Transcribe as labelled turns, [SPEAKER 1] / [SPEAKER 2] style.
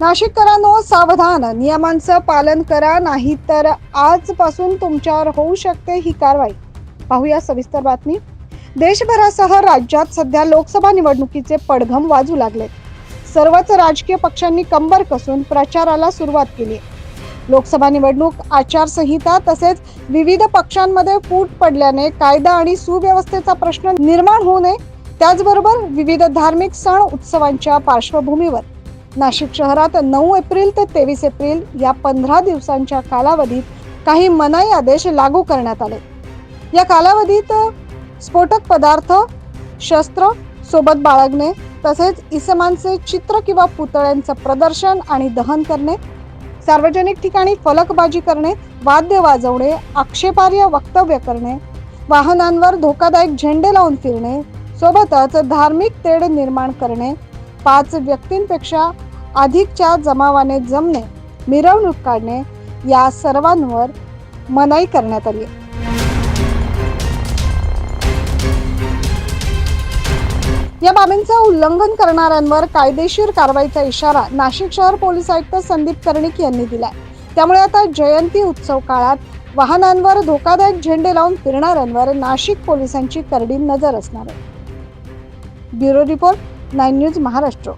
[SPEAKER 1] नाशिककरांनो सावधान. नियमांचं पालन करा नाही तर आजपासून तुमच्यावर होऊ शकते ही कारवाई. पाहूया सविस्तर बातमी. देशभरासह राज्यात सध्या लोकसभा निवडणुकीचे पडघम वाजू लागले. सर्वच राजकीय पक्षांनी कंबर कसून प्रचाराला सुरुवात केली. लोकसभा निवडणूक आचारसंहिता तसेच विविध पक्षांमध्ये फूट पडल्याने कायदा आणि सुव्यवस्थेचा प्रश्न निर्माण होऊ नये. त्याचबरोबर विविध धार्मिक सण उत्सवांच्या पार्श्वभूमीवर. नाशिक शहरात नऊ एप्रिल ते तेवीस एप्रिल या पंधरा दिवसांच्या कालावधीत काही मनाई आदेश लागू करण्यात आले. या कालावधीत स्फोटक पदार्थ शस्त्र सोबत बाळगणे तसेच इसमांचे चित्र किंवा पुतळ्यांचं प्रदर्शन आणि दहन करणे सार्वजनिक ठिकाणी फलकबाजी करणे वाद्य वाजवणे आक्षेपार्ह वक्तव्य करणे वाहनांवर धोकादायक झेंडे लावून फिरणे सोबतच धार्मिक तेढ निर्माण करणे पाच व्यक्तींपेक्षा अधिकच्या जमावाने जमणे मिरवणूक काढणे या सर्वांवर मनाई करण्यात आली. या बाबींचं उल्लंघन करणाऱ्यांवर कायदेशीर कारवाईचा इशारा नाशिक शहर पोलीस आयुक्त संदीप कर्णिक यांनी दिलाय. त्यामुळे आता जयंती उत्सव काळात वाहनांवर धोकादायक झेंडे लावून फिरणाऱ्यांवर नाशिक पोलिसांची करडी नजर असणार आहे. Bureau report nine news Maharashtra.